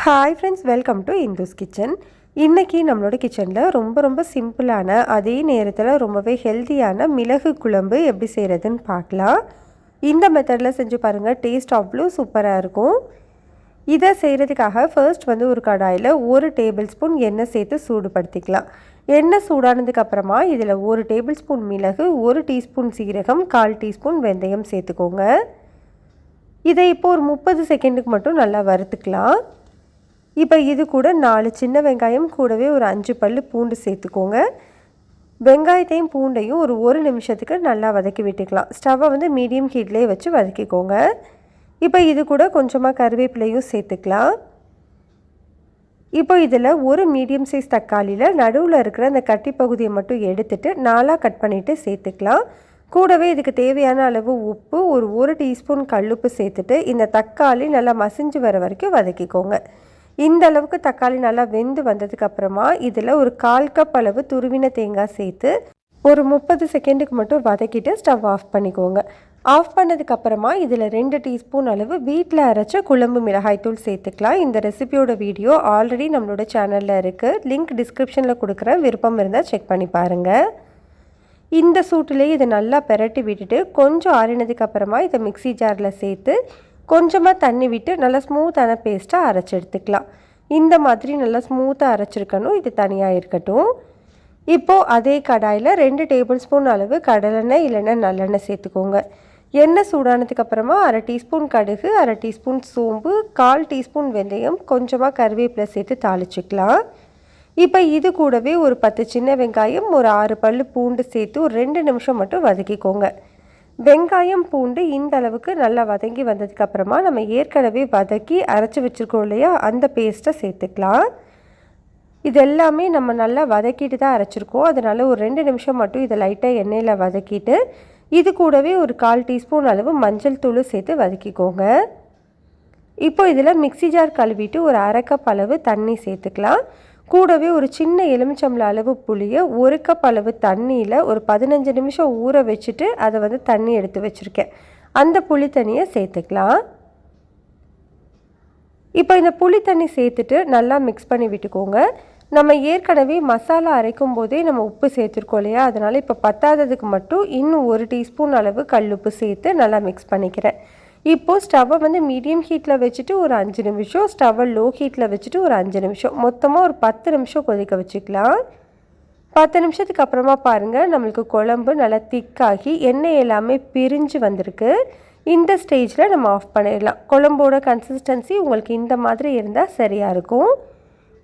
Hi friends welcome to Indhu's kitchen இன்றைக்கி நம்மளோட கிச்சனில் ரொம்ப ரொம்ப சிம்பிளான அதே நேரத்தில் ரொம்பவே ஹெல்த்தியான மிளகு குழம்பு எப்படி செய்கிறதுன்னு பார்க்கலாம். இந்த மெத்தடில் செஞ்சு பாருங்கள் டேஸ்ட் அவ்வளோ சூப்பராக இருக்கும். இதை செய்கிறதுக்காக ஃபர்ஸ்ட் வந்து ஒரு கடாயில் ஒரு டேபிள் ஸ்பூன் எண்ணெய் சேர்த்து சூடுபடுத்திக்கலாம். எண்ணெய் சூடானதுக்கப்புறமா இதில் ஒரு டேபிள் ஸ்பூன் மிளகு ஒரு டீஸ்பூன் சீரகம் கால் டீஸ்பூன் வெந்தயம் சேர்த்துக்கோங்க. இதை இப்போ ஒரு முப்பது செகண்டுக்கு மட்டும் நல்லா வறுத்துக்கலாம். இப்போ இது கூட நாலு சின்ன வெங்காயம் கூடவே ஒரு அஞ்சு பல் பூண்டு சேர்த்துக்கோங்க. வெங்காயத்தையும் பூண்டையும் ஒரு ஒரு நிமிஷத்துக்கு நல்லா வதக்கி விட்டுக்கலாம். ஸ்டவ்வை வந்து மீடியம் ஹீட்லேயே வச்சு வதக்கிக்கோங்க. இப்போ இது கூட கொஞ்சமாக கருவேப்பிலையும் சேர்த்துக்கலாம். இப்போ இதில் ஒரு மீடியம் சைஸ் தக்காளியில் நடுவில் இருக்கிற அந்த கட்டி பகுதியை மட்டும் எடுத்துகிட்டு நாலாக கட் பண்ணிவிட்டு சேர்த்துக்கலாம். கூடவே இதுக்கு தேவையான அளவு உப்பு ஒரு ஒரு டீஸ்பூன் கல்லுப்பு சேர்த்துட்டு இந்த தக்காளி நல்லா மசிஞ்சு வர வரைக்கும் வதக்கிக்கோங்க. இந்த அளவுக்கு தக்காளி நல்லா வெந்து வந்ததுக்கு அப்புறமா இதில் ஒரு கால் கப் அளவு துருவின தேங்காய் சேர்த்து ஒரு முப்பது செகண்டுக்கு மட்டும் வதக்கிட்டு ஸ்டவ் ஆஃப் பண்ணிக்கோங்க. ஆஃப் பண்ணதுக்கப்புறமா இதில் ரெண்டு டீஸ்பூன் அளவு வீட்டில் அரைச்ச குழம்பு மிளகாய்த்தூள் சேர்த்துக்கலாம். இந்த ரெசிபியோட வீடியோ ஆல்ரெடி நம்மளோட சேனலில் இருக்குது லிங்க் டிஸ்கிரிப்ஷனில் கொடுக்குற விருப்பம் இருந்தால் செக் பண்ணி பாருங்கள் இந்த சூட்டிலே இதை நல்லா பெரட்டி விட்டுட்டு கொஞ்சம் ஆறினதுக்கப்புறமா இதை மிக்சி ஜாரில் சேர்த்து கொஞ்சமாக தண்ணி விட்டு நல்லா ஸ்மூத்தான பேஸ்ட்டாக அரைச்சி எடுத்துக்கலாம். இந்த மாதிரி நல்லா ஸ்மூத்தாக அரைச்சிருக்கணும். இது தனியாக இருக்கட்டும். இப்போது அதே கடாயில் ரெண்டு டேபிள் ஸ்பூன் அளவு கடலெண்ணெய் இல்லைன்னா நல்லெண்ணெய் சேர்த்துக்கோங்க. எண்ணெய் சூடானதுக்கு அப்புறமா அரை டீஸ்பூன் கடுகு அரை டீஸ்பூன் சோம்பு கால் டீஸ்பூன் வெந்தயம் கொஞ்சமாக கருவேப்பிலை சேர்த்து தாளிச்சிக்கலாம். இப்போ இது கூடவே ஒரு பத்து சின்ன வெங்காயம் ஒரு ஆறு பல் பூண்டு சேர்த்து ஒரு ரெண்டு நிமிஷம் மட்டும் வதக்கிக்கோங்க. வெங்காயம் பூண்டு இந்த அளவுக்கு நல்லா வதங்கி வந்ததுக்கப்புறமா நம்ம ஏற்கனவே வதக்கி அரைச்சி வச்சுருக்கோம் இல்லையா? அந்த பேஸ்ட்டை சேர்த்துக்கலாம். இது எல்லாமே நம்ம நல்லா வதக்கிட்டு தான் அரைச்சிருக்கோம். அதனால் ஒரு ரெண்டு நிமிஷம் மட்டும் இதை லைட்டாக எண்ணெயில் வதக்கிட்டு இது கூடவே ஒரு கால் டீஸ்பூன் அளவு மஞ்சள் தூள் சேர்த்து வதக்கிக்கோங்க. இப்போ இதில் மிக்சி ஜார் கழுவிட்டு ஒரு அரை கப் அளவு தண்ணி சேர்த்துக்கலாம். கூடவே ஒரு சின்ன எலுமிச்சம்பள அளவு புளியை ஒரு கப் அளவு தண்ணியில் ஒரு பதினஞ்சு நிமிஷம் ஊற வச்சுட்டு அதை வந்து தண்ணி எடுத்து வச்சுருக்கேன். அந்த புளி தண்ணியை சேர்த்துக்கலாம். இப்போ இந்த புளி தண்ணி சேர்த்துட்டு நல்லா மிக்ஸ் பண்ணி விட்டுக்கோங்க. நம்ம ஏற்கனவே மசாலா அரைக்கும் போதே நம்ம உப்பு சேர்த்துருக்கோம் இல்லையா? அதனால் இப்போ பத்தாததுக்கு மட்டும் இன்னும் ஒரு டீஸ்பூன் அளவு கல் உப்பு சேர்த்து நல்லா மிக்ஸ் பண்ணிக்கிறேன். இப்போது ஸ்டவ்வை வந்து மீடியம் ஹீட்டில் வச்சுட்டு ஒரு அஞ்சு நிமிஷம் ஸ்டவ்வை லோ ஹீட்டில் வச்சுட்டு ஒரு அஞ்சு நிமிஷம். மொத்தமாக ஒரு பத்து நிமிஷம் கொதிக்க வச்சுக்கலாம். பத்து நிமிஷத்துக்கு அப்புறமா பாருங்கள் நம்மளுக்கு குழம்பு நல்லா திக்காகி எண்ணெய் எல்லாமே பிரிஞ்சு வந்திருக்கு. இந்த ஸ்டேஜில் நம்ம ஆஃப் பண்ணிடலாம். குழம்போட கன்சிஸ்டன்சி உங்களுக்கு இந்த மாதிரி இருந்தால் சரியாக இருக்கும்.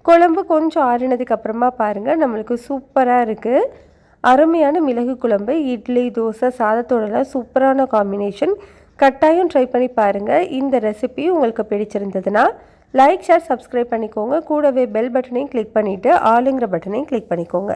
குழம்பு கொஞ்சம் ஆறினதுக்கு அப்புறமா பாருங்கள் நம்மளுக்கு சூப்பராக இருக்குது அருமையான மிளகு குழம்பு இட்லி தோசை சாதத்தோடலாம் சூப்பரான காம்பினேஷன் கட்டாயம் ட்ரை பண்ணி பாருங்கள் இந்த ரெசிபி உங்களுக்கு பிடிச்சிருந்ததுன்னா லைக் ஷேர் சப்ஸ்கிரைப் பண்ணிக்கோங்க. கூடவே பெல் பட்டனையும் கிளிக் பண்ணிவிட்டு ஆளுங்கிற பட்டனையும் கிளிக் பண்ணிக்கோங்க.